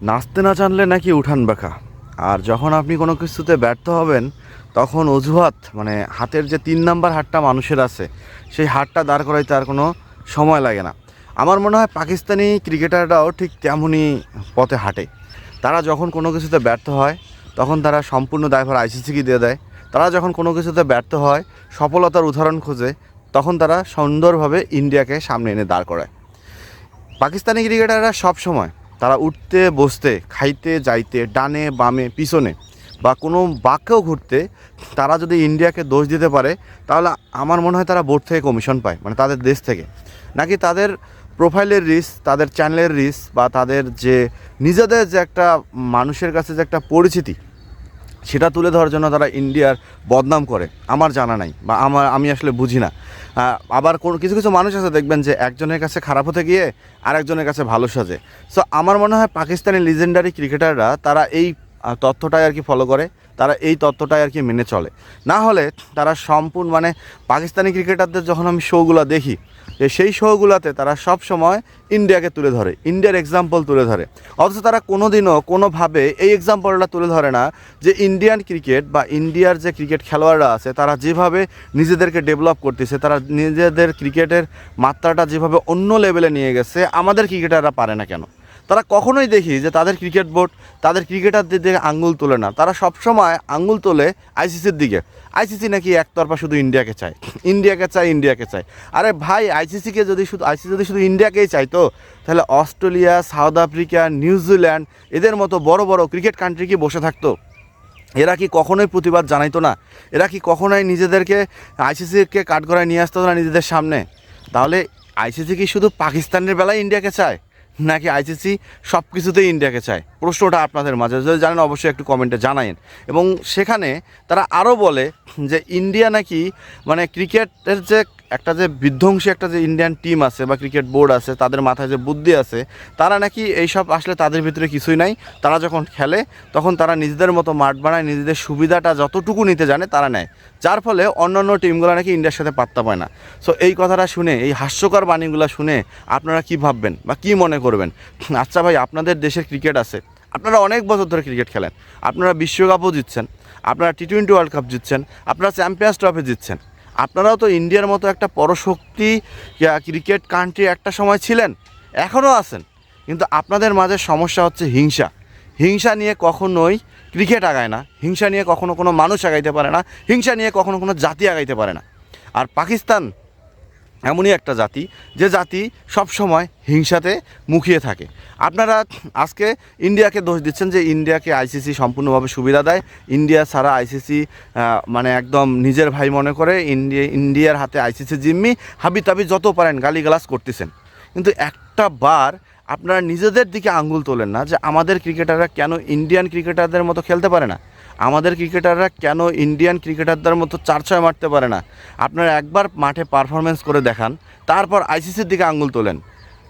নাচতে না জানলে নাকি উঠান বাঁকা। আর যখন আপনি কোনো কিছুতে ব্যর্থ হবেন, তখন অজুহাত মানে হাতের যে তিন নাম্বার হাতটা মানুষের আছে, সেই হাতটা দাঁড় করাইতে আর কোনো সময় লাগে না। আমার মনে হয় পাকিস্তানি ক্রিকেটাররাও ঠিক তেমনই পথে হাঁটে। তারা যখন কোনো কিছুতে ব্যর্থ হয়, তখন তারা সম্পূর্ণ দায়ভার আইসিসিকে দিয়ে দেয়। তারা যখন কোনো কিছুতে ব্যর্থ হয়, সফলতার উদাহরণ খোঁজে, তখন তারা সুন্দরভাবে ইন্ডিয়াকে সামনে এনে দাঁড় করায়। পাকিস্তানি ক্রিকেটাররা সব সময় তারা উঠতে, বসতে, খাইতে, যাইতে, ডানে, বামে, পিছনে বা কোনো বাক্যেও ঘুরতে তারা যদি ইন্ডিয়াকে দোষ দিতে পারে, তাহলে আমার মনে হয় তারা বোর্ড থেকে কমিশন পায় মানে তাদের দেশ থেকে। নাকি তাদের প্রোফাইলের রিস, তাদের চ্যানেলের রিস বা তাদের যে নিজেদের যে একটা মানুষের কাছে যে একটা পরিচিতি সেটা তুলে ধরার জন্য তারা ইন্ডিয়ার বদনাম করে। আমার জানা নাই বা আমার, আমি আসলে বুঝি না। আবার কোনো, কিছু কিছু মানুষ আছে দেখবেন যে একজনের কাছে খারাপ হতে গিয়ে আরেকজনের কাছে ভালো সাজে। সো আমার মনে হয় পাকিস্তানি লিজেন্ডারি ক্রিকেটাররা তারা এই তথ্যটাই আর কি ফলো করে, তারা এই তত্ত্বটাই আর কি মেনে চলে। না হলে তারা সম্পূর্ণ মানে পাকিস্তানি ক্রিকেটারদের যখন আমি শোগুলো দেখি যে সেই শোগুলোতে তারা সব সময় ইন্ডিয়াকে তুলে ধরে, ইন্ডিয়ার এক্সাম্পল তুলে ধরে। অথচ তারা কোনো দিনও কোনোভাবে এই এক্সাম্পলটা তুলে ধরে না যে ইন্ডিয়ান ক্রিকেট বা ইন্ডিয়ার যে ক্রিকেট খেলোয়াড়রা আছে, তারা যেভাবে নিজেদেরকে ডেভেলপ করতেছে, তারা নিজেদের ক্রিকেটের মাত্রাটা যেভাবে অন্য লেভেলে নিয়ে গেছে, আমাদের ক্রিকেটাররা পারে না কেন? তারা কখনোই দেখি যে তাদের ক্রিকেট বোর্ড, তাদের ক্রিকেটারদের দিকে আঙ্গুল তোলে না। তারা সবসময় আঙ্গুল তোলে আইসিসির দিকে। আইসিসি নাকি একতরফা শুধু ইন্ডিয়াকে চায়। ইন্ডিয়াকে চায় ইন্ডিয়াকে চায়। আরে ভাই, আইসিসিকে যদি শুধু, আইসিসি যদি শুধু ইন্ডিয়াকেই চাইতো তাহলে অস্ট্রেলিয়া, সাউথ আফ্রিকা নিউজিল্যান্ড এদের মতো বড় বড় ক্রিকেট কান্ট্রি কি বসে থাকতো? এরা কি কখনোই প্রতিবাদ জানাইতো না? এরা কি কখনোই নিজেদেরকে, আইসিসিকে কাঠগড়ায় নিয়ে আসতো না নিজেদের সামনে? তাহলে আইসিসি কি শুধু পাকিস্তানের বেলায় ইন্ডিয়াকে চায়? নাকি আইসিসি সব কিছুতেই ইন্ডিয়াকে চায়? প্রশ্নটা আপনাদের মাঝে। যদি জানেন, অবশ্যই একটু কমেন্টে জানাইন এবং সেখানে তারা আরও বলে যে ইন্ডিয়া নাকি মানে ক্রিকেটের যে একটা যে বিধ্বংসী একটা যে ইন্ডিয়ান টিম আছে বা ক্রিকেট বোর্ড আছে, তাদের মাথায় যে বুদ্ধি আছে, তারা নাকি এইসব আসলে তাদের ভিতরে কিছুই নাই। তারা যখন খেলে, তখন তারা নিজেদের মতো মাঠ বানায়, নিজেদের সুবিধাটা যতটুকু নিতে জানে, তারা নেয়। যার ফলে অন্যান্য টিমগুলো নাকি ইন্ডিয়ার সাথে পাত্তা পায় না। সো এই কথাটা শুনে, এই হাস্যকর বাণীগুলো শুনে আপনারা কি ভাববেন বা কি মনে করবেন? আচ্ছা ভাই, আপনাদের দেশের ক্রিকেট আছে। আপনারা অনেক বছর ধরে ক্রিকেট খেলেন। আপনারা বিশ্বকাপও জিতছেন। আপনারা টি টোয়েন্টি ওয়ার্ল্ড কাপ জিতছেন। আপনারা চ্যাম্পিয়ন্স ট্রফি জিতছেন। আপনারাও তো ইন্ডিয়ার মতো একটা পরশক্তি ক্রিকেট কান্ট্রি একটা সময় ছিলেন, এখনও আছেন। কিন্তু আপনাদের মাঝে সমস্যা হচ্ছে হিংসা। হিংসা নিয়ে কখনোই ক্রিকেট আগায় না। হিংসা নিয়ে কখনো কোনো মানুষ আগাইতে পারে না। হিংসা নিয়ে কখনো কোনো জাতি আগাইতে পারে না। আর পাকিস্তান এমনই একটা জাতি যে জাতি সবসময় হিংসাতে মুখিয়ে থাকে। আপনারা আজকে ইন্ডিয়াকে দোষ দিচ্ছেন যে ইন্ডিয়াকে আইসিসি সম্পূর্ণভাবে সুবিধা দেয়। ইন্ডিয়া ছাড়া আইসিসি মানে একদম নিজের ভাই মনে করে ইন্ডিয়া ইন্ডিয়ার হাতে আইসিসি জিম্মি হাবি তাবি যত পারেন গালিগালাজ করতেছেন। কিন্তু একটা বার আপনারা নিজেদের দিকে আঙ্গুল তোলেন না যে আমাদের ক্রিকেটাররা কেন ইন্ডিয়ান ক্রিকেটারদের মতো খেলতে পারে না? আমাদের ক্রিকেটাররা কেন ইন্ডিয়ান ক্রিকেটারদের মতো চার ছয় মারতে পারে না? আপনারা একবার মাঠে পারফরমেন্স করে দেখান তারপর আইসিসির দিকে আঙ্গুল তোলেন।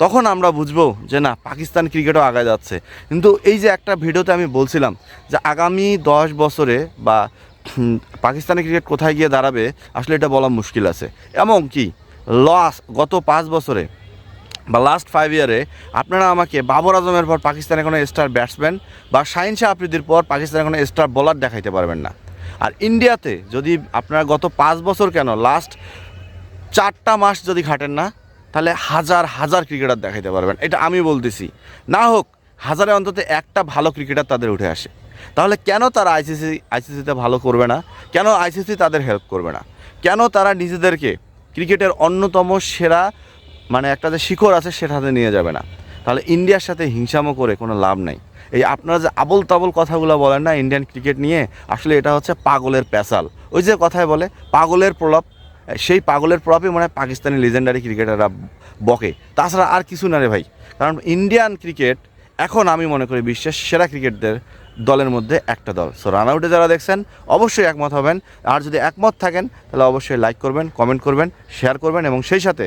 তখন আমরা বুঝব যে না পাকিস্তান ক্রিকেটও আগায় যাচ্ছে। কিন্তু এই যে একটা ভিডিওতে আমি বলছিলাম যে আগামী দশ বছরে বা হুম, পাকিস্তানি ক্রিকেট কোথায় গিয়ে দাঁড়াবে আসলে এটা বলা মুশকিল আছে। এমন কি লস গত পাঁচ বছরে বা লাস্ট ফাইভ ইয়ারে আপনারা আমাকে বাবর আজমের পর পাকিস্তানের কোনো স্টার ব্যাটসম্যান বা শাহিন শাহ আফ্রিদির পর পাকিস্তানের কোনো স্টার বোলার দেখাইতে পারবেন না। আর ইন্ডিয়াতে যদি আপনারা গত পাঁচ বছর কেন লাস্ট চারটা মাস যদি ঘাটেন না, তাহলে হাজার হাজার ক্রিকেটার দেখাইতে পারবেন। এটা আমি বলতেছি। না হোক, হাজারে অন্তত একটা ভালো ক্রিকেটার তাদের উঠে আসে। তাহলে কেন তারা আইসিসি আইসিসিতে ভালো করবে না? কেন আইসিসি তাদের হেল্প করবে না? কেন তারা নিজেদেরকে ক্রিকেটের অন্যতম সেরা মানে একটা যে শিখর আছে সেটাতে নিয়ে যাবে না। তাহলে ইন্ডিয়ার সাথে হিংসামো করে কোনো লাভ নাই। এই আপনারা যে আবল তাবল কথাগুলো বলেন না ইন্ডিয়ান ক্রিকেট নিয়ে, আসলে এটা হচ্ছে পাগলের প্যাসাল ওই যে কথায় বলে, পাগলের প্রলাপ সেই পাগলের প্রভাবই মনে হয় পাকিস্তানি লিজেন্ডারি ক্রিকেটাররা বকে। তাছাড়া আর কিছু না রে ভাই। কারণ ইন্ডিয়ান ক্রিকেট এখন আমি মনে করি বিশ্বের সেরা ক্রিকেটদের দলের মধ্যে একটা দল। সো রান আউটে যারা দেখছেন, অবশ্যই একমত হবেন। আর যদি একমত থাকেন, তাহলে অবশ্যই লাইক করবেন কমেন্ট করবেন শেয়ার করবেন এবং সেই সাথে